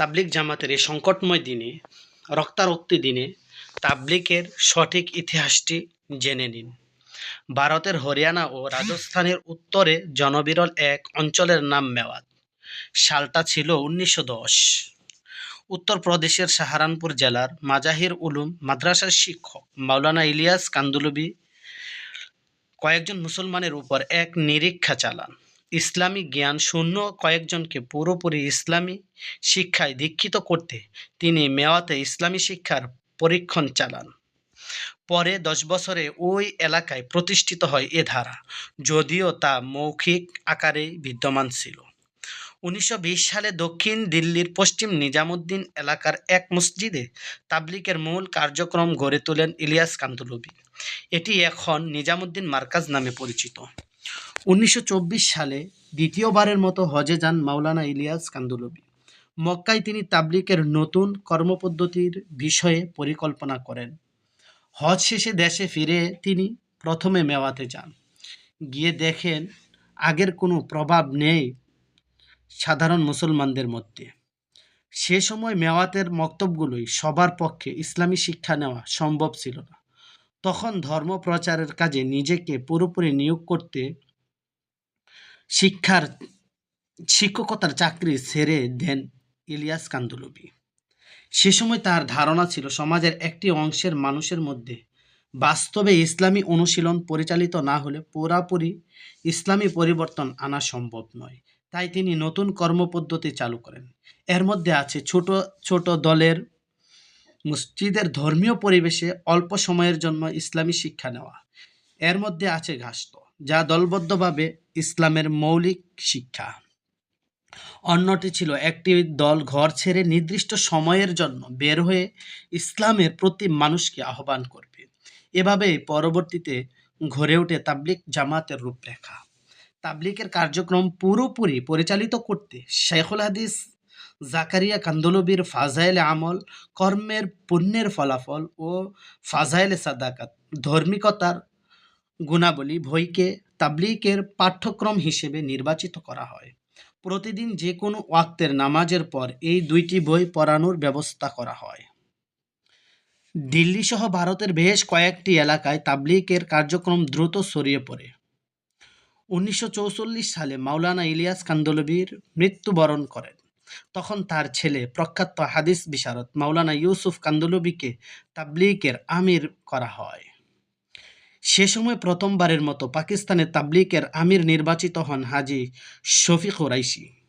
তাবলিগ জামাতের এই সংকটময় দিনে, রক্তারক্তি দিনে তাবলিগের সঠিক ইতিহাসটি জেনে নিন। ভারতের হরিয়ানা ও রাজস্থানের উত্তরে জনবিরল এক অঞ্চলের নাম মেওয়াত। সালটা ছিল উনিশশো দশ। উত্তরপ্রদেশের সাহারানপুর জেলার মাজাহির উলুম মাদ্রাসার শিক্ষক মাওলানা ইলিয়াস কান্দুলবি কয়েকজন মুসলমানের উপর এক নিরীক্ষা চালান। ইসলামী জ্ঞান শূন্য কয়েকজনকে পুরোপুরি ইসলামী শিক্ষায় দীক্ষিত করতে তিনি মেওয়াতে ইসলামী শিক্ষার পরীক্ষণ চালান। পরে দশ বছরে ওই এলাকায় প্রতিষ্ঠিত হয় এ ধারা, যদিও তা মৌখিক আকারেই বিদ্যমান ছিল। উনিশশো বিশ সালে দক্ষিণ দিল্লির পশ্চিম নিজামুদ্দিন এলাকার এক মসজিদে তাবলিকের মূল কার্যক্রম গড়ে তোলেন ইলিয়াস কান্দুলবি এটি এখন নিজামুদ্দিন মার্কাজ নামে পরিচিত। উনিশশো চব্বিশ সালে দ্বিতীয়বারের মতো হজে যান মাওলানা ইলিয়াস কান্দুলবি। মক্কায় তিনি তাবলিকের নতুন কর্মপদ্ধতির বিষয়ে পরিকল্পনা করেন। হজ শেষে দেশে ফিরে তিনি প্রথমে মেওয়াতে যান। গিয়ে দেখেন আগের কোনো প্রভাব নেই সাধারণ মুসলমানদের মধ্যে। সে সময় মেওয়াতের মক্তবগুলোই সবার পক্ষে ইসলামী শিক্ষা নেওয়া সম্ভব ছিল না। তখন ধর্ম প্রচারের কাজে নিজেকে পুরোপুরি নিয়োগ করতে শিক্ষার শিক্ষকতার চাকরি ছেড়ে দেন ইলিয়াস কান্দুলবি সে সময় তার ধারণা ছিল, সমাজের একটি অংশের মানুষের মধ্যে বাস্তবে ইসলামী অনুশীলন পরিচালিত না হলে পুরাপুরি ইসলামী পরিবর্তন আনা সম্ভব নয়। তাই তিনি নতুন কর্মপদ্ধতি চালু করেন। এর মধ্যে আছে ছোট ছোট দলের মসজিদের ধর্মীয় পরিবেশে অল্প সময়ের জন্য ইসলামী শিক্ষা নেওয়া। এর মধ্যে আছে ঘাস্ত, যা দলবদ্ধভাবে ইসলামের মৌলিক শিক্ষা। অন্যটি ছিল একটি দল ঘর ছেড়ে নির্দিষ্ট সময়ের জন্য বের হয়ে ইসলামের প্রতি মানুষকে আহ্বান করবে। এভাবেই পরবর্তীতে ঘরে ওঠে তাবলিক জামাতের রূপরেখা। তাবলিকের কার্যক্রম পুরোপুরি পরিচালিত করতে শেখুল হাদিস জাকারিয়া কান্দলবির ফাজাইল আমল, কর্মের পুণ্যের ফলাফল ও ফাজাইল সাদাকাত। ধর্মিকতার গুণাবলী বইকে তাবলিকের পাঠ্যক্রম হিসেবে নির্বাচিত করা হয়। প্রতিদিন যে কোনো ওয়াক্তের নামাজের পর এই দুইটি বই পড়ানোর ব্যবস্থা করা হয়। দিল্লি সহ ভারতের বেশ কয়েকটি এলাকায় তাবলিকের কার্যক্রম দ্রুত ছড়িয়ে পড়ে। উনিশশো সালে মাওলানা ইলিয়াস কান্দলবির মৃত্যুবরণ করেন। তখন তার ছেলে প্রখ্যাত হাদিস বিশারদ মাওলানা ইউসুফ কান্দলবিকে তাবলিকের আমির করা হয়। সে সময় প্রথমবারের মতো পাকিস্তানে তাবলিকের আমির নির্বাচিত হন হাজি শফিক ওরাইশি